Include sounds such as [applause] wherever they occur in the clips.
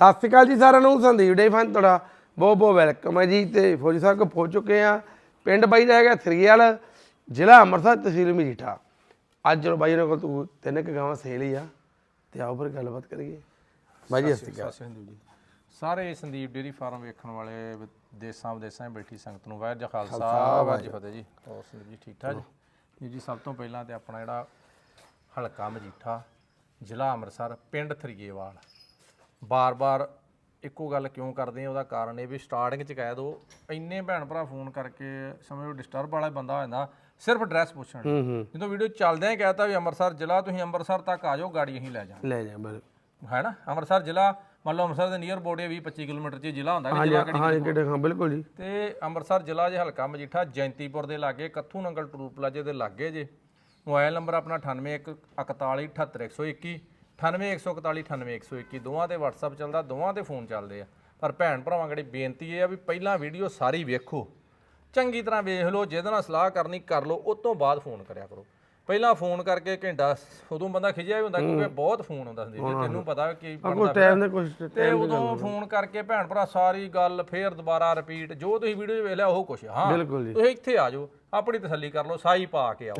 ਸਤਿ ਸ਼੍ਰੀ ਅਕਾਲ ਜੀ ਸਾਰਿਆਂ ਨੂੰ ਸੰਦੀਪ ਡੇ ਫਨ ਤੁਹਾਡਾ। ਬਹੁਤ ਬਹੁਤ ਵੈਲਕਮ ਹੈ ਜੀ ਤੇ ਫੌਜੀ ਸਾਹਿਬ ਕੋ ਪਹੁੰਚ ਚੁੱਕੇ ਆ ਪਿੰਡ ਬਾਈ ਦਾ ਹੈਗਾ ਥਰੀਵਾਲ ਜ਼ਿਲ੍ਹਾ ਅੰਮ੍ਰਿਤਸਰ ਤਹਿਸੀਲ ਮਜੀਠਾ ਅੱਜ ਚਲੋ ਬਾਈ ਉਹਨਾਂ ਕੋਲ ਤੂੰ ਤਿੰਨ ਕੁ ਗਾਵਾਂ ਸੇਲ ਹੀ ਆ ਤੇ ਆਓ ਫਿਰ ਗੱਲਬਾਤ ਕਰੀਏ। ਬਾਈ ਜੀ ਸਤਿ ਸ਼੍ਰੀ ਅਕਾਲ। ਸ਼੍ਰੀ ਅਕਾਲ ਜੀ। ਸਾਰੇ ਸੰਦੀਪ ਡੇਰੀ ਫਾਰਮ ਵੇਖਣ ਵਾਲੇ ਦੇਸਾਂ ਵਿਦੇਸਾਂ ਬੈਠੀ ਸੰਗਤ ਨੂੰ ਵਾਹਿਗੁਰੂ ਜੀ ਖਾਲਸਾ ਵਾਹਿਗੁਰੂ ਜੀ ਫਤਿਹ। ਜੀ। ਹੋਰ ਸੰਦੀਪ ਜੀ ਠੀਕ ਠਾਕ ਜੀ? ਜੀ ਜੀ ਸਭ ਤੋਂ ਪਹਿਲਾਂ ਤੇ ਆਪਣਾ ਜਿਹੜਾ ਹਲਕਾ ਮਜੀਠਾ ਜ਼ਿਲ੍ਹਾ ਅੰਮ੍ਰਿਤਸਰ ਪਿੰਡ ਥਰੀਏਵਾਲ। ਬਾਰ-ਬਾਰ ਇੱਕੋ ਗੱਲ ਕਿਉਂ ਕਰਦੇ ਆ? ਉਹਦਾ ਕਾਰਨ ਇਹ ਵੀ ਸਟਾਰਟਿੰਗ 'ਚ ਕਹਿ ਦੋ ਇੰਨੇ ਭੈਣ ਭਰਾ ਫੋਨ ਕਰਕੇ ਸਮਝੋ ਡਿਸਟਰਬ ਵਾਲਾ ਬੰਦਾ ਹੋ ਜਾਂਦਾ ਸਿਰਫ ਐਡਰੈਸ ਪੁੱਛਣ ਹੂੰ ਹੂੰ। ਜਦੋਂ ਵੀਡੀਓ ਚੱਲਦਿਆਂ ਹੀ ਕਹਿਤਾ ਵੀ ਅੰਮ੍ਰਿਤਸਰ ਜ਼ਿਲ੍ਹਾ ਤੁਸੀਂ ਅੰਮ੍ਰਿਤਸਰ ਤੱਕ ਆ ਜਾਓ ਗਾੜੀ ਅਸੀਂ ਲੈ ਜਾ ਲੈ ਜਾ ਬਲ ਹੈ ਨਾ? ਅੰਮ੍ਰਿਤਸਰ ਜ਼ਿਲ੍ਹਾ ਮੰਨ ਲਓ ਅੰਮ੍ਰਿਤਸਰ ਦੇ ਨੀਅਰ ਬੋਰਡ 20 25 ਕਿਲੋਮੀਟਰ 'ਚ ਹੀ ਜ਼ਿਲ੍ਹਾ ਹੁੰਦਾ ਹਾਂਜੀ ਜ਼ਿਲ੍ਹਾ ਹਾਂਜੀ ਕਿਹੜੇ ਹਾਂ ਬਿਲਕੁਲ ਜੀ। ਤੇ ਅੰਮ੍ਰਿਤਸਰ ਜ਼ਿਲ੍ਹਾ ਜੇ ਹਲਕਾ ਮਜੀਠਾ ਜੈਂਤੀਪੁਰ ਦੇ ਲਾਗੇ ਕੱਥੂ ਨੰਗਲ ਟੂਲ ਪਲਾਜੇ ਦੇ ਲਾਗੇ ਜੇ ਮੋਬਾਈਲ ਨੰਬਰ ਆਪਣਾ 9814878121 9814478121 ਦੋਵਾਂ ਤੇ WhatsApp ਚੱਲਦਾ, ਦੋਵਾਂ ਤੇ ਫੋਨ ਚੱਲਦੇ ਆ। ਪਰ ਭੈਣ ਭਰਾਵਾਂ ਕਿਹੜੀ ਬੇਨਤੀ ਇਹ ਆ ਵੀ ਪਹਿਲਾਂ ਵੀਡੀਓ ਸਾਰੀ ਵੇਖੋ। ਚੰਗੀ ਤਰ੍ਹਾਂ ਵੇਖ ਲਓ, ਜਿਹਦੇ ਨਾਲ ਸਲਾਹ ਕਰਨੀ, ਕਰ ਲਓ, ਉਸ ਤੋਂ ਬਾਅਦ ਫੋਨ ਕਰਿਆ ਕਰੋ। ਪਹਿਲਾਂ ਫੋਨ ਕਰਕੇ ਘੰਟਾ ਉਦੋਂ ਬੰਦਾ ਖਿਜਿਆ ਵੀ ਹੁੰਦਾ ਕਿਉਂਕਿ ਬਹੁਤ ਫੋਨ ਆਉਂਦਾ ਸੀ ਤੈਨੂੰ ਪਤਾ ਕੀ ਕੋਈ ਟਾਈਮ ਦੇ ਕੁਝ ਤੇ ਉਦੋਂ ਫੋਨ ਕਰਕੇ ਭੈਣ ਭਰਾ ਸਾਰੀ ਗੱਲ ਫੇਰ ਦੁਬਾਰਾ ਰਿਪੀਟ ਜੋ ਤੁਸੀਂ ਵੀਡੀਓ 'ਚ ਵੇਖ ਲਿਆ ਉਹ ਕੁਛ। ਹਾਂ। ਤੁਸੀਂ ਇੱਥੇ ਆ ਜਾਓ ਆਪਣੀ ਤਸੱਲੀ ਕਰ ਲਓ ਸਾਈ ਪਾ ਕੇ ਆਓ।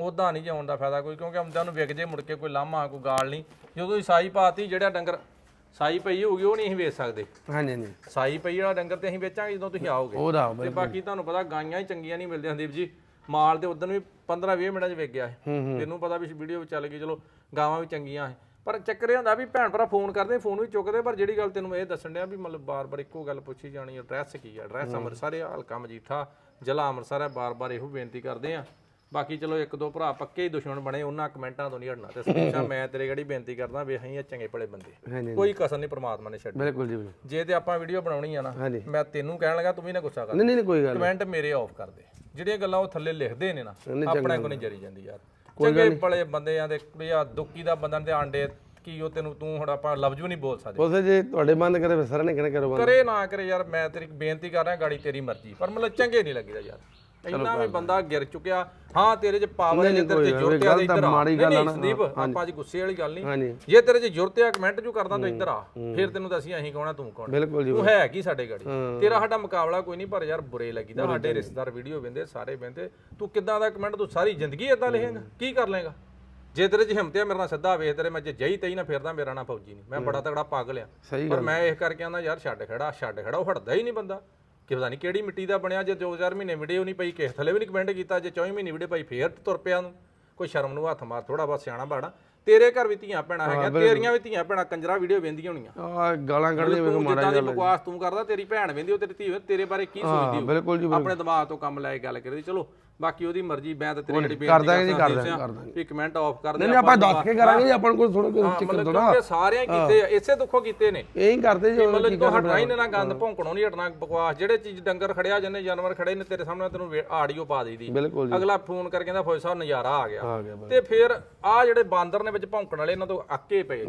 ਉਦਾਂ ਨਹੀਂ ਜਾਣ ਦਾ ਫਾਇਦਾ ਕੋਈ ਕਿਉਂਕਿ ਆਉਂਦਿਆਂ ਨੂੰ ਵਿਕ ਜੇ ਮੁੜ ਕੇ ਕੋਈ ਲਾਮਾ ਕੋਈ ਗਾਲ ਨਹੀਂ। ਜਦੋਂ ਤੁਸੀਂ ਸਾਈ ਪਾਤੀ ਜਿਹੜਾ ਡੰਗਰ ਸਾਈ ਪਈ ਹੋਊਗੀ ਉਹ ਨਹੀਂ ਅਸੀਂ ਵੇਚ ਸਕਦੇ। ਹਾਂਜੀ ਹਾਂਜੀ। ਸਾਈ ਪਈ ਵਾਲਾ ਡੰਗਰ ਤੇ ਅਸੀਂ ਵੇਚਾਂਗੇ ਜਦੋਂ ਤੁਸੀਂ ਆਓਗੇ। ਤੇ ਬਾਕੀ ਤੁਹਾਨੂੰ ਪਤਾ ਗਾਈਆਂ ਹੀ ਚੰਗੀਆਂ ਨਹੀਂ ਮਿਲਦੀਆਂ ਸੰਦੀਪ ਜੀ। ਮਾਲ ਤੇ ਉਦੋਂ ਵੀ 15-20 ਮਿੰਟਾਂ 'ਚ ਵਿਕ ਗਿਆ ਹੈ ਤੈਨੂੰ ਪਤਾ ਵੀ ਵੀਡੀਓ ਵਿੱਚ ਚੱਲ ਗਈ ਚਲੋ ਗਾਵਾਂ ਵੀ ਚੰਗੀਆਂ ਹੈ ਪਰ ਚੱਕਰ ਇਹ ਹੁੰਦਾ ਵੀ ਭੈਣ ਭਰਾ ਫੋਨ ਕਰਦੇ ਫੋਨ ਵੀ ਚੁੱਕਦੇ ਪਰ ਜਿਹੜੀ ਗੱਲ ਤੈਨੂੰ ਇਹ ਦੱਸਣ ਡਿਆ ਵੀ ਮਤਲਬ ਬਾਰ-ਬਾਰ ਇੱਕੋ ਗੱਲ ਪੁੱਛੀ ਜਾਣੀ ਐਡਰੈਸ ਕੀ ਹੈ। ਐਡਰੈਸ ਅੰਮ੍ਰਿਤਸਰ ਹੈ ਹਲਕਾ ਮਜੀਠਾ ਜ਼ਿਲ੍ਹਾ ਅੰਮ੍ਰਿਤਸਰ ਹੈ ਬਾਰ-ਬਾਰ ਇਹੋ ਬੇਨਤੀ ਕਰਦੇ ਆ। ਬਾਕੀ ਚਲੋ ਇੱਕ ਦੋ ਭਰਾ ਪੱਕੇ ਹੀ ਦੁਸ਼ਮਣ ਬਣੇ ਉਹਨਾਂ ਕਮੈਂਟਾਂ ਤੋਂ ਨਹੀਂ ਹਟਣਾ ਤੇ ਸਪੀਸ਼ਾ ਮੈਂ ਤੇਰੇ ਗੜੀ ਬੇਨਤੀ ਕਰਦਾ ਵੀ ਅਸੀਂ ਇਹ ਚੰਗੇ ਭਲੇ ਬੰਦੇ ਕੋਈ ਕਸਰ ਨਹੀਂ ਪ੍ਰਮਾਤਮਾ ਨੇ ਛੱਡੀ। ਬਿਲਕੁਲ ਜੀ। ਜੇ ਤੇ ਆਪਾਂ ਵੀਡੀਓ ਬਣਾਉਣੀ ਆ ਨਾ ਮੈਂ ਤੈਨੂੰ ਕਹਿਣ ਲੱਗਾ ਤੂੰ ਵੀ ਨਾ ਗੁੱਸਾ ਕਰ। ਨਹੀਂ ਨਹੀਂ, ਕੋਈ ਗੱਲ ਕਮੈਂਟ ਮੇਰੇ ਆਫ ਕਰ ਦੇ। ਜਿਹੜੀਆਂ ਗੱਲਾਂ ਉਹ ਥੱਲੇ ਲਿਖਦੇ ਨੇ ਨਾ ਆਪਣੇ ਕੋਲ ਨਹੀਂ ਜਰੀ ਜਾਂਦੀ ਯਾਰ। ਚੰਗੇ ਬੜੇ ਬੰਦੇ ਆ ਦੇ ਕੁੜੀਆ ਦੁੱਕੀ ਦਾ ਬੰਦਨ ਦੇ ਆਂਡੇ ਕੀ ਉਹ ਤੈਨੂੰ ਤੂੰ ਹੁਣ ਆਪਾਂ ਲਫ਼ਜ਼ ਵੀ ਨਹੀਂ ਬੋਲ ਸਕਦੇ। ਉਸੇ ਜੇ ਤੁਹਾਡੇ ਬੰਦ ਕਰੇ ਫਿਰ ਸਾਰਿਆਂ ਨੇ ਕਹਿਣਾ ਕਰੋ ਬੰਦ? ਕਰੇ ਨਾ ਕਰੇ ਯਾਰ ਮੈਂ ਤੇਰੀ ਬੇਨਤੀ ਕਰ ਰਿਹਾ ਗਾੜੀ ਤੇਰੀ ਮਰਜ਼ੀ ਪਰ ਮਤਲਬ ਚੰਗੇ ਨਹੀਂ ਲੱਗੀਦਾ ਯਾਰ। ਇੰਨਾ ਵੀ ਬੰਦਾ ਗਿਰ ਚੁੱਕਿਆ। ਹਾਂ ਤੇਰੇ 'ਚ ਪਾਵਰ ਹੈ ਜੇ ਤੇਰੇ 'ਚ ਜ਼ਰੂਰਤ ਆ ਤੇ ਇੱਧਰ ਆ। ਮਾੜੀ ਨਹੀਂ। ਸੰਦੀਪ ਆਪਾਂ ਅੱਜ ਗੁੱਸੇ ਵਾਲੀ ਗੱਲ ਨਹੀਂ। ਜੇ ਤੇਰੇ 'ਚ ਜ਼ਰੂਰਤ ਆ ਕਮੈਂਟ ਜੋ ਕਰਦਾ ਤਾਂ ਇੱਧਰ ਆ। ਫਿਰ ਤੈਨੂੰ ਦੱਸੀ ਅਸੀਂ ਕਹਣਾ ਤੂੰ ਕੌਣ ਬਿਲਕੁਲ ਜੀ ਤੂੰ ਹੈ ਕੀ ਸਾਡੇ ਗਾੜੀ? ਤੇਰਾ ਸਾਡਾ ਮੁਕਾਬਲਾ ਕੋਈ ਨਹੀਂ ਪਰ ਯਾਰ ਬੁਰੇ ਲੱਗੀਦਾ। ਸਾਡੇ ਰਿਸ਼ਤੇਦਾਰ ਵੀਡੀਓ ਵੇਂਦੇ ਸਾਰੇ ਵੇਂਦੇ। ਤੂੰ ਕਿੱਦਾਂ ਦਾ ਕਮੈਂਟ ਤੂੰ ਸਾਰੀ ਜ਼ਿੰਦਗੀ ਇਦਾਂ ਲਿਖੇਂਗਾ ਕੀ ਕਰ ਲੇਗਾ ਜੇ ਤੇਰੇ 'ਚ ਹਿੰਮਤ ਆ ਮੇਰੇ ਨਾਲ ਸਿੱਧਾ ਵੇਖ ਤੇਰੇ ਮੈਂ ਜੇ ਜਈ ਤਈ ਨਾ ਫਿਰਦਾ ਮੇਰਾ ਨਾਂ ਫੌਜੀ ਨਹੀਂ। ਮੈਂ ਬੜਾ ਤਗੜਾ ਪਾਗਲ ਆ। ਪਰ ਮੈਂ ਇਹ ਕਰਕੇ ਆਂਦਾ ਯਾਰ ਛੱਡ ਖੜਾ ਛੱਡ ਖੜਾ ਉਹ ਹਟਦਾ ਹੀ ਨਹੀਂ ਬੰਦਾ। ਕਿ ਪਤਾ ਨਹੀਂ ਕਿਹੜੀ ਮਿੱਟੀ ਦਾ ਬਣਿਆ ਜੇ 2000 ਮਹੀਨੇ ਵੀਡੀਓ ਨਹੀਂ ਪਈ ਕਿਸੇ ਥੱਲੇ ਵੀ ਨਹੀਂ ਕਮੈਂਟ ਕੀਤਾ ਜੇ 24 ਮਹੀਨੇ ਵੀਡੀਓ ਪਈ ਫੇਰ ਤੁਰ ਪਿਆ ਨੂੰ ਕੋਈ ਸ਼ਰਮ ਨੂੰ ਹੱਥ ਮਾਰ ਥੋੜਾ ਬਹੁਤ ਸਿਆਣਾ ਬਾੜਾ ਤੇਰੇ ਘਰ ਵੀ ਧੀਆਂ ਭੈਣਾਂ ਹੈਗੀਆਂ ਤੇਰੀਆਂ ਵੀ ਧੀਆਂ ਭੈਣਾਂ ਕੰਜਰਾ ਵੀਡੀਓ ਵੇਂਦੀਆਂ ਹੋਣੀਆਂ। ਆ ਗਾਲਾਂ ਕੱਢਦੇ ਵੇਖੋ ਮਾੜਾ ਜਿੱਦਾਂ ਦੀ ਬਕਵਾਸ ਤੂੰ ਕਰਦਾ ਤੇਰੀ ਭੈਣ ਵੇਂਦੀ ਉਹ ਤੇਰੀ ਧੀ ਤੇਰੇ ਬਾਰੇ ਕੀ ਸੋਚਦੀ ਹੋ ਆਪਣੇ ਦਿਮਾਗ ਤੋਂ ਕੰਮ ਲੈ ਕੇ ਗੱਲ ਕਰਦੀ ਚਲੋ ਬਾਕੀ ਉਹਦੀ ਮਰਜ਼ੀ ਮੈਂ ਤਾਂ ਤੇਰੀ ਜਿਹੜੀ ਬੇਨਤੀ ਕਰ ਦਾਂਗੇ ਜੀ, ਕਰਦਾ। ਵੀ ਕਮੈਂਟ ਆਫ ਕਰ ਦੇ ਨਹੀਂ ਆਪਾਂ ਦੱਸ ਕੇ ਕਰਾਂਗੇ ਜੀ ਆਪਾਂ ਨੂੰ ਕੋਈ ਥੋੜਾ ਕੋਈ ਚੱਕਰ ਮਤਲਬ ਥੋੜਾ ਕਿਉਂਕਿ ਸਾਰਿਆਂ ਕੀਤੇ ਇਸੇ ਦੁੱਖੋਂ ਕੀਤੇ ਨੇ। ਇਹ ਕਰਦੇ ਜੀ ਮਤਲਬ ਤੋਂ ਹਟਣਾ ਹੀ ਨਾ ਗੰਦ ਭੌਂਕਣੋਂ ਨਹੀਂ ਹਟਣਾ ਬਕਵਾਸ ਜਿਹੜੇ ਚੀਜ਼ ਡੰਗਰ ਖੜਿਆ ਜਾਂਦੇ ਜਾਨਵਰ ਖੜੇ ਨੇ ਤੇਰੇ ਸਾਹਮਣੇ ਤੈਨੂੰ ਆਡੀਓ ਪਾ ਦੇਈਦੀ ਅਗਲਾ ਫੋਨ ਕਰਕੇ ਕਹਿੰਦਾ ਫੌਜ ਸਾਹਿਬ ਨਜ਼ਾਰਾ ਆ ਗਿਆ। ਤੇ ਫਿਰ ਆ ਜਿਹੜੇ ਬਾਂਦਰ ਨੇ ਵਿੱਚ ਭੌਂਕਣ ਵਾਲੇ ਇਹਨਾਂ ਤੋਂ ਅੱਕੇ ਪਏ।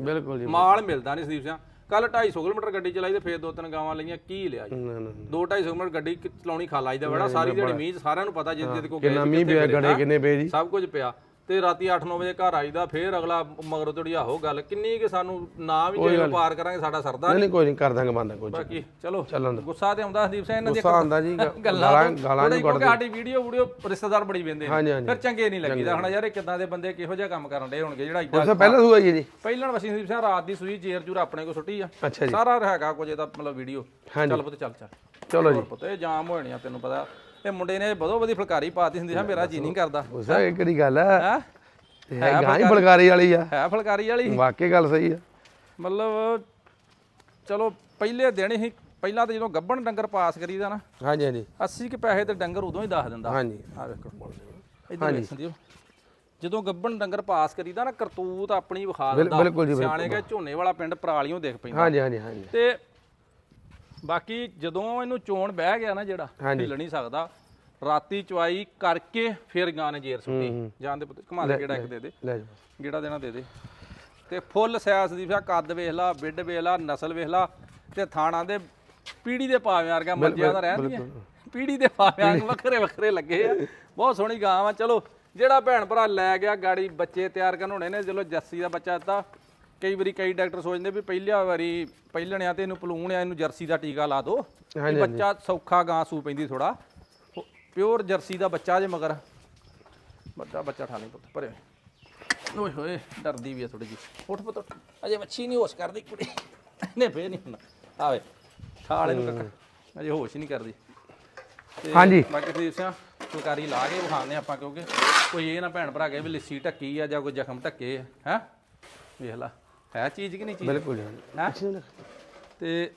ਮਾਲ ਮਿਲਦਾ ਨਹੀਂ ਸੰਦੀਪ ਸਿੰਘ। ਕੱਲ 250 ਕਿਲੋਮੀਟਰ ਗੱਡੀ ਚਲਾਈ ਤੇ ਫੇਰ ਦੋ ਤਿੰਨ ਗਾਵਾਂ ਲਈਆਂ ਕੀ ਲਿਆ ਜੀ? ਨਾ ਨਾ ਦੋ 250 ਕਿਲੋਮੀਟਰ ਗੱਡੀ ਕਿ- ਚਲਾਉਣੀ ਖਾ ਲਾਈਦਾ ਬੜਾ ਸਾਰੀ ਦਿਹਾੜੀ ਮੀਂਹ ਸਾਰਿਆਂ ਨੂੰ ਪਤਾ ਜਿੱਦ ਜਿੱਦ ਕੋ ਕਿੰਨਾ ਮੀਂਹ ਪਿਆ ਗੜੇ ਕਿੰਨੇ ਪਏ ਜੀ? ਸਭ ਕੁਝ ਪਿਆ। ਤੇ ਰਾਤੀ 8-9 ਵਜੇ ਘਰ ਆਈਦਾ ਫੇਰ ਅਗਲਾ ਮਗਰੋਂ ਤੋੜੀ ਆਹੋ ਗੱਲ ਕਿੰਨੀ ਕਿ ਸਾਨੂੰ ਨਾ ਵੀ ਜੇ ਪਾਰ ਕਰਾਂਗੇ ਸਾਡਾ ਸਰਦਾ ਨਹੀਂ ਨਹੀਂ ਕੋਈ ਨਹੀਂ ਕਰ ਦਾਂਗੇ ਬੰਦ ਕੋਈ ਬਾਕੀ ਚਲੋ ਚੱਲਣ ਦੋ ਗੁੱਸਾ ਤੇ ਆਉਂਦਾ ਹਰਦੀਪ ਸਿੰਘ ਇਹਨਾਂ ਦੀ ਗੁੱਸਾ ਆਂਦਾ ਜੀ [laughs] ਗੱਲਾਂ ਗਾਲਾਂ ਨਹੀਂ ਸਾਡੀ ਵੀਡੀਓ ਵੀਡੀਓ ਰਿਸ਼ਤੇਦਾਰ ਬੜੀ ਵੇਂਦੇ ਨੇ। ਫਿਰ ਚੰਗੇ ਨਹੀਂ ਲੱਗੀਦਾ। ਹੁਣ ਯਾਰ ਇਹ ਕਿੱਦਾਂ ਦੇ ਬੰਦੇ ਕਿਹੋ ਜਿਹਾ ਕੰਮ ਕਰਨ ਦੇ ਹੋਣਗੇ ਜਿਹੜਾ ਇੱਦਾਂ ਉਸੇ ਪਹਿਲਾਂ ਸੂਆ ਜੀ। ਪਹਿਲਾਂ ਵਸੀ ਸੰਦੀਪ ਸਿੰਘ ਰਾਤ ਦੀ ਸੂਈ ਜੇਰ ਜੂਰ ਆਪਣੇ ਕੋ ਸੁੱਟੀ ਆ। ਸਾਰਾ ਹੈਗਾ ਕੁਝ ਇਹਦਾ ਮਤਲਬ ਵੀਡੀਓ। ਚੱਲ ਪੁੱਤ ਚੱਲ ਚੱਲ। ਚਲੋ ਜੀ। ਪੁੱਤ ਇਹ ਜਾਮ ਹੋਣੀਆਂ ਤੈਨੂੰ ਪਤਾ। ਇਹ ਮੁੰਡੇ ਨੇ ਬਦੋ ਬਦੀ ਫੁਲਕਾਰੀ ਪਾਤੀ ਹੁੰਦੀ ਹੈ ਮੇਰਾ ਜੀ ਨਹੀਂ ਕਰਦਾ। ਉਸਾ ਇਹ ਕਿਹੜੀ ਗੱਲ ਹੈ? ਹੈ ਗਾਂ ਹੀ ਬਲਗਾਰੀ ਵਾਲੀ ਆ। ਹੈ ਫੁਲਕਾਰੀ ਵਾਲੀ। ਵਾਕਈ ਗੱਲ ਸਹੀ ਆ। ਮਤਲਬ ਚਲੋ ਪਹਿਲੇ ਦਿਨ ਹੀ ਪਹਿਲਾਂ ਤਾਂ ਜਦੋਂ ਗੱਬਣ ਡੰਗਰ ਪਾਸ ਕਰੀਦਾ ਨਾ ਹਾਂਜੀ ਹਾਂਜੀ। 80 ਕੇ ਪੈਸੇ ਤੇ ਡੰਗਰ ਉਦੋਂ ਹੀ ਦੱਸ ਦਿੰਦਾ। ਹਾਂਜੀ। ਆ ਵੇਖੋ। ਇਧਰ ਵੇਖ ਸੰਦੀਪ ਜਦੋਂ ਗੱਬਣ ਡੰਗਰ ਪਾਸ ਕਰੀਦਾ ਨਾ ਕਰਤੂਤ ਆਪਣੀ ਵਿਖਾ ਦਿੰਦਾ। ਸਿਆਣੇ ਕੇ ਝੋਨੇ ਵਾਲਾ ਪਿੰਡ ਪਰਾਲੀਓਂ ਦੇਖ ਪੈਂਦਾ। ਹਾਂਜੀ ਹਾਂਜੀ ਹਾਂਜੀ। ਤੇ ਬਾਕੀ ਜਦੋਂ ਇਹਨੂੰ ਚੋਣ ਬਹਿ ਗਿਆ ਨਾ ਜਿਹੜਾ ਹਿੱਲ ਨਹੀਂ ਸਕਦਾ ਰਾਤੀ ਚਵਾਈ ਕਰਕੇ ਫਿਰ ਗਾਂ ਨੇ ਜੇਰ ਸੁੱਟੀ ਜਾਣ ਦੇ ਪੁੱਤ ਘੁਮਾ ਦੇ ਕਿਹੜਾ ਇੱਕ ਦੇ ਦੇ। ਲੈ ਜਾ ਜਿਹੜਾ ਦੇਣਾ ਦੇ ਦੇ। ਤੇ ਫੁੱਲ ਸਿਆਸ ਦੀ ਫਿਰ ਕੱਦ ਵੇਖ ਲਾ ਬਿੱਡ ਵੇਖ ਲਾ ਨਸਲ ਵੇਖ ਲਾ ਤੇ ਥਾਣਾ ਦੇ ਪੀੜੀ ਦੇ ਪਾਵੇਂ ਵਰਗਾ ਮਰਜ਼ੀਆਂ ਦਾ ਰਹਿੰਦੀਆਂ ਪੀੜੀ ਦੇ ਪਾਵੇਂ ਵਾਂਗ ਵੱਖਰੇ ਵੱਖਰੇ ਲੱਗੇ ਆ। ਬਹੁਤ ਸੋਹਣੀ ਗਾਂ ਆ ਚਲੋ ਜਿਹੜਾ ਭੈਣ ਭਰਾ ਲੈ ਗਿਆ ਗਾੜੀ ਬੱਚੇ ਤਿਆਰ ਕਰਨ ਹੋਣੇ ਨੇ ਚਲੋ ਜੱਸੀ ਦਾ ਬੱਚਾ ਦਿੱਤਾ। ਕਈ ਵਾਰੀ ਕਈ ਡਾਕਟਰ ਸੋਚਦੇ ਵੀ ਪਹਿਲਿਆ ਵਾਰੀ ਪਹਿਲਣਿਆ ਤੇ ਇਹਨੂੰ ਪਲੂਣ ਆ ਇਹਨੂੰ ਜਰਸੀ ਦਾ ਟੀਕਾ ਲਾ ਦਿਓ। ਹਾਂਜੀ, ਬੱਚਾ ਸੌਖਾ ਗਾਂ ਸੂ ਪੈਂਦੀ ਥੋੜਾ ਪਿਓਰ ਜਰਸੀ ਦਾ ਬੱਚਾ ਜੇ ਮਗਰ। ਵੱਡਾ ਬੱਚਾ ਠਾਣੀ ਪੁੱਤ ਭਰੇ ਓਏ ਹੋਏ ਡਰਦੀ ਵੀ ਆ ਥੋੜੀ ਜੀ ਉੱਠ ਪੁੱਤ ਉੱਠ। ਅਜੇ ਮੱਛੀ ਨਹੀਂ ਹੋਸ਼ ਕਰਦੀ ਕੁੜੀ। ਨੇ ਫੇਰ ਨਹੀਂ ਹੁੰਦਾ। ਆਵੇ ਠਾਲ ਇਹਨੂੰ ਕੱਕਾ ਅਜੇ ਹੋਸ਼ ਨਹੀਂ ਕਰਦੀ। ਹਾਂਜੀ। ਬਾਕੀ ਤੁਸੀਂ ਸਿਆ ਫੁਲਕਾਰੀ ਲਾ ਕੇ ਵਿਖਾਉਂਦੇ ਆਪਾਂ ਕਿਉਂਕਿ ਕੋਈ ਇਹ ਨਾ ਭੈਣ ਭਰਾ ਕਹੇ ਵੀ ਲਿੱਸੀ ਢੱਕੀ ਆ ਜਾਂ ਕੋਈ ਜ਼ਖਮ ਢੱਕੇ ਆ ਹੈ? ਵੇਖ ਲਾ। ਹੈ ਚੀਜ਼ ਕਿ ਨਹੀਂ ਚੀਜ਼? ਬਿਲਕੁਲ ਹੈਂ? ਤੇ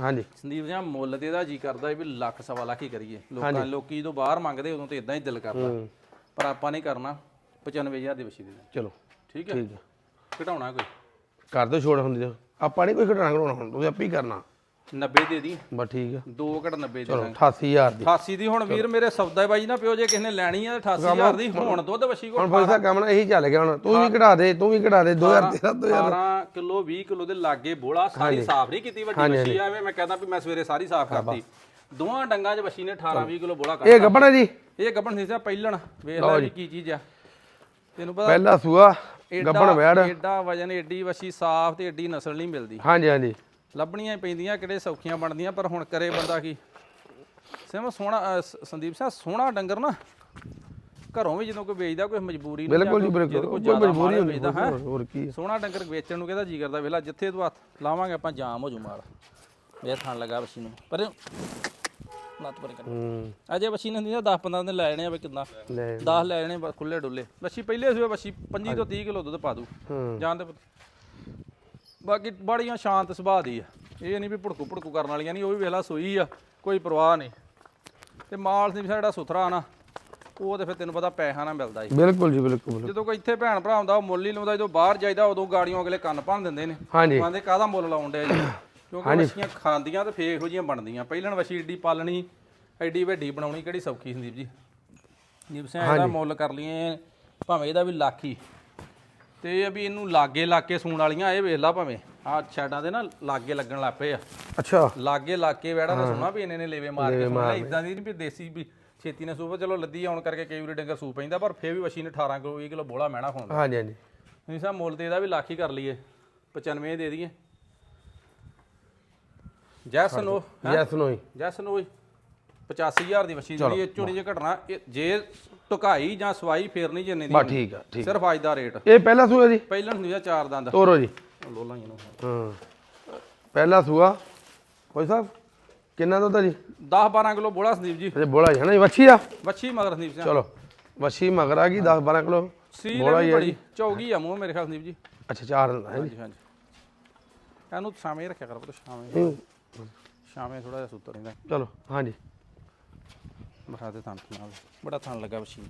ਹਾਂਜੀ। ਸੰਦੀਪ ਜੀ ਮੁੱਲ ਤੇ ਇਹਦਾ ਜੀ ਕਰਦਾ ਵੀ ਲੱਖ ਸਵਾ ਲੱਖ ਹੀ ਕਰੀਏ। ਲੋਕਾਂ ਲੋਕੀ ਜਦੋਂ ਬਾਹਰ ਮੰਗਦੇ ਉਦੋਂ ਤੇ ਇਦਾਂ ਹੀ ਦਿਲ ਕਰਦਾ। ਪਰ ਆਪਾਂ ਨਹੀਂ ਕਰਨਾ। 95000 ਦੀ ਵਸ਼ੀ ਦੇ ਦੇਣੀ। ਚਲੋ। ਠੀਕ ਹੈ? ਠੀਕ ਹੈ। ਘਟਾਉਣਾ ਕੋਈ? ਕਰ ਦੋ ਛੋੜ ਹੁੰਦੀ ਆਪਾਂ ਨਹੀਂ ਕੋਈ ਘਟਣਾ ਘਟਾਉਣਾ। ਹੁਣ ਤੁਸੀਂ ਆਪੇ ਹੀ ਕਰਨਾ। 90 ਦੇ ਦੀ। ਬਸ ਠੀਕ ਹੈ 2 ਘਟ 90 ਦੇ ਚਲੋ ਦਾਂਗੇ 88000 ਦੀ। 88 ਦੀ ਹੁਣ ਵੀਰ ਮੇਰੇ ਸੌਦਾ ਬਾਈ ਨਾ ਪਿਓ ਜੇ ਕਿਸੇ ਨੇ ਲੈਣੀ ਆ 88000 ਦੀ ਹੁਣ ਦੁੱਧ ਵਸ਼ੀ ਕੋਲ ਹੁਣ ਫੌਜੀ ਸਾਹਿਬ ਕੰਮ ਨਾ ਇਹੀ ਚੱਲ ਗਿਆ ਹੁਣ। ਤੂੰ ਵੀ ਘਟਾ ਦੇ ਤੂੰ ਵੀ ਘਟਾ ਦੇ 2013 2000 12 ਕਿਲੋ 20 ਕਿਲੋ ਦੇ ਲਾਗੇ ਬੋਲਾ ਸਾਰੀ ਸਾਫ਼ ਨਹੀਂ ਕੀਤੀ ਵੱਡੀ ਵਸ਼ੀ ਐਵੇਂ ਮੈਂ ਕਹਿੰਦਾ ਵੀ ਮੈਂ ਸਵੇਰੇ ਸਾਰੀ ਸਾਫ਼ ਕਰਤੀ। ਦੋਵਾਂ ਡੰਗਾਂ 'ਚ ਵਸ਼ੀ ਨੇ 18 20 ਕਿਲੋ ਬੋਲਾ ਕਰ ਇਹ ਗੱਬਣਾ ਜੀ? ਇਹ ਗੱਬਣ ਸੀ ਸਾ ਪਹਿਲਣ। ਵੇਖ ਲੈ ਕੀ ਚੀਜ਼ ਆ। ਤੈਨੂੰ ਪਤਾ ਪਹਿਲਾ ਸੂਆ ਗੱਬਣ ਵੈੜ। ਏਡਾ ਵਜਨ ਏਡੀ ਵਸ਼ੀ ਸਾਫ਼ ਤੇ ਏਡੀ ਨਸਲ ਨਹੀਂ ਮਿਲਦੀ। ਹਾਂਜੀ ਹਾਂਜੀ। ਲੱਭਣੀਆਂ ਹੀ ਪੈਂਦੀਆਂ ਕਿਹੜੇ ਸੌਖੀਆਂ ਬਣਦੀਆਂ ਪਰ ਹੁਣ ਕਰੇ ਬੰਦਾ ਕੀ? ਸਿਮ ਸੋਹਣਾ ਸੰਦੀਪ ਸਿੰਘ ਸੋਹਣਾ ਡੰਗਰ ਨਾ ਘਰੋਂ ਵੀ ਜਦੋਂ ਕੋਈ ਵੇਚਦਾ ਕੋਈ ਮਜਬੂਰੀ ਨਹੀਂ ਬਿਲਕੁਲ ਜੀ ਬਿਲਕੁਲ। ਕੋਈ ਮਜਬੂਰੀ ਹੁੰਦੀ ਵੇਚਦਾ ਹੈ? ਹੋਰ ਕੀ। ਸੋਹਣਾ ਡੰਗਰ ਵੇਚਣ ਨੂੰ ਕਿਹਦਾ ਜੀ ਕਰਦਾ ਵੇਲਾ ਜਿੱਥੇ ਤੂੰ ਹੱਥ ਲਾਵਾਂਗੇ ਆਪਾਂ ਜਾਮ ਹੋ ਜੂ ਮਾਲ। ਵੇ ਥਣ ਲਗਾ ਵਸ਼ੀ ਨੂੰ। ਪਰ ਨੱਤ ਪਰ ਕਰ ਅਜੇ ਵਸ਼ੀ ਨੇ ਹੁੰਦੀ 10 15 ਦਿਨ ਲੈ ਜਾਣੇ ਆ ਵੀ ਕਿੰਨਾ ਲੈ 10 ਲੈ ਜਾਣੇ ਬਸ ਖੁੱਲੇ ਡੁੱਲੇ। ਵਸ਼ੀ ਪਹਿਲੇ ਸੂਏ ਵਸ਼ੀ 25 ਤੋਂ 30 ਕਿਲੋ ਦੁੱਧ ਪਾ ਦੂ। ਹੂੰ। ਜਾਣਦੇ ਪੁੱਤ। ਬਾਕੀ ਬੜੀਆਂ ਸ਼ਾਂਤ ਸੁਭਾਅ ਦੀ ਆ। ਇਹ ਨਹੀਂ ਵੀ ਭੁੜਕੂ ਭੁੜਕੂ ਕਰਨ ਵਾਲੀਆਂ ਨਹੀਂ ਉਹ ਵੀ ਵੇਲਾ ਸੋਈ ਆ ਕੋਈ ਪਰਵਾਹ ਨਹੀਂ। ਤੇ ਮਾਲ ਸੀ ਜਿਹੜਾ ਸੁਥਰਾ ਨਾ ਉਹ ਤੇ ਫਿਰ ਤੈਨੂੰ ਪਤਾ ਪੈਸਾ ਨਾ ਮਿਲਦਾ ਜੀ। ਬਿਲਕੁਲ ਜੀ ਬਿਲਕੁਲ। ਜਦੋਂ ਕੋਈ ਇੱਥੇ ਭੈਣ ਭਰਾ ਹੁੰਦਾ ਉਹ ਮੁੱਲ ਹੀ ਲਾਉਂਦਾ ਜਦੋਂ ਬਾਹਰ ਜਾਈਦਾ ਉਦੋਂ ਗਾੜੀਆਂ ਅਗਲੇ ਕੰਨ ਭੰਨ ਦਿੰਦੇ ਨੇ। ਹਾਂਜੀ। ਕਹਿੰਦੇ ਕਾਹਦਾ ਮੁੱਲ ਲਾਉਣ ਡਿਆ ਜੀ? ਕਿਉਂਕਿ ਵਸ਼ੀਆਂ ਖਾਂਦੀਆਂ ਤੇ ਫੇਰ ਇਹੋ ਜਿਹੀਆਂ ਬਣਦੀਆਂ। ਪਹਿਲਾਂ ਵਸ਼ੀ ਏਡੀ ਪਾਲਣੀ ਐਡੀ ਵੱਡੀ ਬਣਾਉਣੀ ਕਿਹੜੀ ਸੌਖੀ ਸੰਦੀਪ ਜੀ? ਸਿੰਘ ਇਹਦਾ ਮੁੱਲ ਕਰ ਲਈਏ ਭਾਵੇਂ ਇਹਦਾ ਵੀ ਲੱਖ ਹੀ। ਤੇ ਇਹ ਆ ਵੀ ਇਹਨੂੰ ਲਾਗੇ ਲਾਗੇ ਸੂਣ ਵਾਲੀਆਂ ਇਹ ਵੇਖ ਲਾ ਭਾਵੇਂ। ਆ ਛੱਡਾਂ ਦੇ ਨਾ ਲਾਗੇ ਲੱਗਣ ਲੱਗ ਪਏ ਆ। ਅੱਛਾ। ਲਾਗੇ ਲਾਗੇ ਵੜਾ ਦਾ ਸੁਣਾ ਵੀ ਇਹਨੇ ਨੇ ਲੇਵੇ ਮਾਰ ਕੇ ਸੁਣਾ ਇਦਾਂ ਦੀ ਨਹੀਂ ਵੀ ਦੇਸੀ ਵੀ ਛੇਤੀ ਨਾਲ ਸੂਪ ਚਲੋ ਲੱਦੀ ਆਉਣ ਕਰਕੇ ਕਈ ਵਾਰੀ ਡੰਗਰ ਸੂ ਪੈਂਦਾ ਪਰ ਫੇਰ ਵੀ ਵਸ਼ੀ ਨੇ 18 ਕਿਲੋ 20 ਕਿਲੋ ਬੋਲਾ ਮਹਿਣਾ ਖੁੰਦਾ ਹਾਂਜੀ ਹਾਂਜੀ। ਨਹੀਂ ਸਾਹਿਬ ਮੁੱਲ ਤੇ ਇਹਦਾ ਵੀ ਲੱਖ ਹੀ ਕਰ ਲਈਏ 95 ਦੇ ਦਈਏ। ਜੈਸਨ ਉਹ ਯੈਸ ਨੋ ਹੀ। ਜੈਸਨ ਉਹ 85000 ਦੀ ਵਸ਼ੀ ਜਿਹੜੀ ਇਹ ਚੋਰੀ ਜੇ ਘਟਣਾ ਜੇ ਟੁਕਾਈ ਜਾਂ ਸਵਾਈ ਫੇਰ ਨਹੀਂ ਜਿੰਨੇ ਦੀ ਬਸ ਠੀਕ ਆ ਠੀਕ ਸਿਰਫ ਅੱਜ ਦਾ ਰੇਟ। ਇਹ ਪਹਿਲਾ ਸੂਆ ਜੀ? ਪਹਿਲਾਂ ਹੁੰਦੀ ਆ ਚਾਰ ਦੰਦ। ਤੋਰੋ ਜੀ। ਲੋਲਾਂ ਇਹਨੂੰ ਹਾਂ। ਪਹਿਲਾ ਸੂਆ। ਕੋਈ ਸਾਹਿਬ ਕਿੰਨਾ ਦੁੱਧ ਆ ਜੀ? 10 12 ਕਿਲੋ ਬੋਲਾ ਸੰਦੀਪ ਜੀ। ਅਜੇ ਬੋਲਾ ਜੀ ਹੈ ਨਾ ਜੀ ਵੱਛੀ ਆ? ਵੱਛੀ ਮਗਰ ਸੰਦੀਪ ਸਿੰਘ ਚਲੋ ਵੱਛੀ ਮਗਰ ਆ ਗਈ 10 12 ਕਿਲੋ ਸੀਲ ਵੀ ਬੜੀ ਚੌਗੀ ਆ ਮੂੰਹ ਮੇਰੇ ਖਿਆਲ ਸੰਦੀਪ ਜੀ। ਅੱਛਾ ਚਾਰ ਦਿਨ ਹੈ ਜੀ। ਹਾਂਜੀ ਹਾਂਜੀ। ਇਹਨੂੰ ਸ਼ਾਮੇ ਰੱਖਿਆ ਕਰ ਪੁੱਤ ਸ਼ਾਮੇ ਹੂੰ, ਸ਼ਾਮੇ ਥੋੜਾ ਜਿਹਾ ਸੁੱਤ ਰਹਿੰਦਾ। ਚਲੋ ਹਾਂਜੀ। ਬਠਾ ਦੇ ਥਣ ਨਾਲ ਬੜਾ ਥਣ ਲੱਗਾ ਵਸ਼ੀ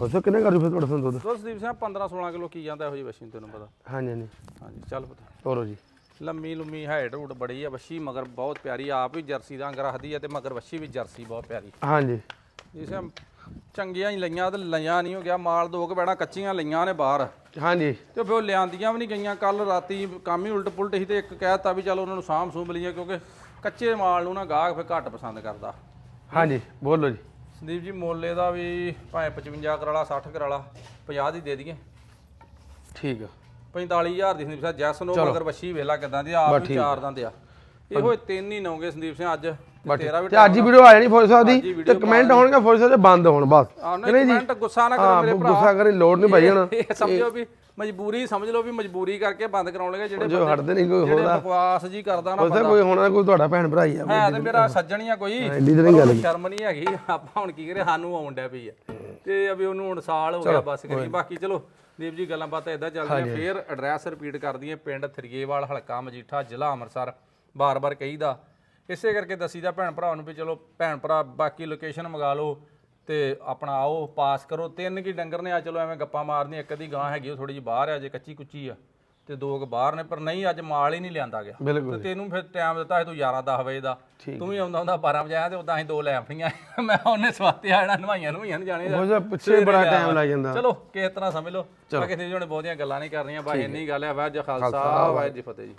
ਦੱਸੋ ਕਿੰਨੇ ਕਰੂ ਫਿਰ ਤੁਹਾਡਾ ਸੰਦ ਦੁੱਧ ਦੋਸਤ ਸੰਦੀਪ ਸਿੰਘ 15 16 ਕਿਲੋ ਕੀ ਜਾਂਦਾ ਇਹੋ ਜੀ ਵਸ਼ੀ ਤੈਨੂੰ ਪਤਾ। ਹਾਂਜੀ ਹਾਂਜੀ। ਹਾਂਜੀ ਚੱਲ ਪੁੱਤ। ਤੋਰੋ ਜੀ। ਲੰਮੀ ਲੰਮੀ ਹਾਈਟ ਹੂਟ ਬੜੀ ਆ ਵੱਛੀ ਮਗਰ ਬਹੁਤ ਪਿਆਰੀ ਆਪ ਵੀ ਜਰਸੀ ਦਾ ਅੰਗ ਰੱਖਦੀ ਆ ਤੇ ਮਗਰ ਵੱਛੀ ਵੀ ਜਰਸੀ ਬਹੁਤ ਪਿਆਰੀ। ਹਾਂਜੀ। ਜਿਸ ਚੰਗੀਆਂ ਹੀ ਲਈਆਂ ਤੇ ਲਈਆਂ ਨਹੀਂ ਹੋ ਗਿਆ ਮਾਲ ਦੋ ਕੁ ਬੈਣਾ ਕੱਚੀਆਂ ਲਈਆਂ ਨੇ ਬਾਹਰ। ਹਾਂਜੀ। ਤੇ ਫਿਰ ਉਹ ਲਿਆਂਦੀਆਂ ਵੀ ਨਹੀਂ ਗਈਆਂ ਕੱਲ ਰਾਤੀ ਕੰਮ ਹੀ ਉਲਟ ਪੁਲਟ ਸੀ ਤੇ ਇੱਕ ਕਹਿਤਾ ਵੀ ਚਲ ਉਹਨਾਂ ਨੂੰ ਸਾਂਭ ਸੂੰਭ ਲਈਏ ਕਿਉਂਕਿ ਕੱਚੇ ਮਾਲ ਨੂੰ ਨਾ ਗਾਹਕ ਫਿਰ ਘੱਟ ਪਸੰਦ ਕਰਦਾ। ਹਾਂਜੀ ਬੋਲੋ ਜੀ। ਸੰਦੀਪ ਜੀ ਮੋਲੇ ਦਾ ਵੀ ਭਾਵੇਂ 55 ਕਰਾਲਾ 60 ਕਰਾਲਾ 50 ਦੀ ਦੇ ਦਈਏ। ਠੀਕ ਆ। 45000 ਦੀ ਸੰਦੀਪ ਸਿੰਘ ਜੈਸ ਨੂੰ ਮਗਰ ਵੱਛੀ ਵੇਲਾ ਕਿਦਾਂ ਦੀ ਆਪ ਵੀ ਚਾਰ ਦੰਦ ਆ। ਇਹੋ ਹੀ ਤਿੰਨ ਹੀ ਨੌਗੇ ਸੰਦੀਪ ਸਿੰਘ ਅੱਜ। ਤੇ ਅੱਜ ਹੀ ਵੀਡੀਓ ਆ ਜਾਣੀ ਫੌਜ ਸਾਹਿਬ ਦੀ ਤੇ ਕਮੈਂਟ ਹੋਣਗੇ ਫੌਜ ਸਾਹਿਬ ਦੇ ਬੰਦ ਹੋਣ ਬਸ। ਆਉਣਾ ਕਮੈਂਟ ਗੁੱਸਾ ਨਾ ਕਰੋ ਮੇਰੇ ਭਰਾ। ਗੁੱਸਾ ਕਰੀ ਲੋੜ ਨਹੀਂ ਭਾਈ ਹੁਣ। ਸਮਝੋ ਵੀ ਮਜਬੂਰੀ ਸਮਝ ਲਓ ਵੀ ਮਜਬੂਰੀ ਕਰਕੇ ਬੰਦ ਕਰਾਉਣ ਲੱਗੇ ਜਿਹੜੇ ਜੋ ਹਟਦੇ ਨਹੀਂ ਕੋਈ ਜਿਹੜੇ ਬਕਵਾਸ ਜੀ ਕਰਦਾ ਨਾ ਸਾਹਿਬ ਕੋਈ ਹੋਣਾ ਕੋਈ ਤੁਹਾਡਾ ਭੈਣ ਭਰਾ ਹੀ ਆ ਹੈ ਤੇ ਮੇਰਾ ਸੱਜਣ ਹੀ ਆ ਕੋਈ। ਐਡੀ ਤਾਂ ਨਹੀਂ ਗੱਲ ਸ਼ਰਮ ਨਹੀਂ ਹੈਗੀ। ਆਪਾਂ ਹੁਣ ਕੀ ਕਰੇ ਸਾਨੂੰ ਆਉਣ ਡਿਆ ਪਈ ਆ। ਤੇ ਅਭੀ ਉਹਨੂੰ ਹੁਣ ਸਾਲ ਹੋ ਗਿਆ ਬਸ ਕਰੀ। ਬਾਕੀ ਚਲੋ ਦੀਪ ਜੀ ਗੱਲਾਂ ਬਾਤਾਂ ਇਦਾਂ ਚੱਲਦੀਆਂ। ਫੇਰ ਐਡਰੈਸ ਰਿਪੀਟ ਕਰਦੀਆਂ ਪਿੰਡ ਥਰੀਏਵਾਲ ਹਲਕਾ ਮਜੀਠਾ ਜ਼ਿਲ੍ਹਾ ਅੰਮ੍ਰਿਤਸਰ। ਬਾਰ-ਬਾਰ ਕਹੀਦਾ ਇਸੇ ਕਰਕੇ ਦਸੀਦਾ ਭੈਣ ਭਰਾ ਨੂੰ ਵੀ ਚਲੋ ਭੈਣ ਭਰਾ ਬਾਕੀ ਲੋਕੇਸ਼ਨ ਮੰਗਾ ਲਓ ਤੇ ਆਪਣਾ ਆਓ ਪਾਸ ਕਰੋ। ਤਿੰਨ ਕੀ ਡੰਗਰ ਨੇ ਆ ਚਲੋ ਐਵੇਂ ਗੱਪਾਂ ਮਾਰਦੀਆਂ ਇੱਕ ਦੀ ਗਾਂ ਹੈਗੀ ਉਹ ਥੋੜੀ ਜਿਹੀ ਬਾਹਰ ਆ ਜੇ ਕੱਚੀ ਕੁੱਚੀ ਆ ਤੇ ਦੋ ਕੁ ਬਾਹਰ ਨੇ ਪਰ ਨਹੀਂ ਅੱਜ ਮਾਲ ਹੀ ਨਹੀਂ ਲਿਆਂਦਾ ਗਿਆ। ਬਿਲਕੁਲ ਤੇ ਤੈਨੂੰ ਫਿਰ ਟਾਈਮ ਦਿੱਤਾ ਸੀ ਤੂੰ 11 10 ਵਜੇ ਦਾ। ਤੂੰ ਵੀ ਆਉਂਦਾ ਹੁੰਦਾ 12 ਵਜੇ ਆਇਆ ਤੇ ਉਦਾਂ ਅਸੀਂ ਦੋ ਲੈ ਆਪਣੀਆਂ [laughs] ਮੈਂ ਉਹਨੇ ਸਵਾਤੇ ਆਣਾ ਨਵਾਈਆਂ ਨੂੰ ਨੂੰ ਜਾਣੇ ਫੌਜ ਸਾਹਿਬ ਪਿੱਛੇ ਬੜਾ ਟਾਈਮ ਲੱਗ ਜਾਂਦਾ। ਚਲੋ ਕਿਸ ਤਰ੍ਹਾਂ ਸਮਝ ਲਓ। ਬਾਕੀ ਤੇ ਬਹੁਤੀਆਂ ਗੱਲਾਂ ਨਹੀਂ ਕਰਨੀਆਂ ਬਾਈ ਇੰਨੀ ਗੱਲ ਹੈ ਵਾਹਿਗੁਰੂ ਜੀ ਕਾ ਖਾਲਸਾ ਵਾਹਿਗੁਰੂ ਜੀ ਕੀ ਫਤਿਹ ਜੀ।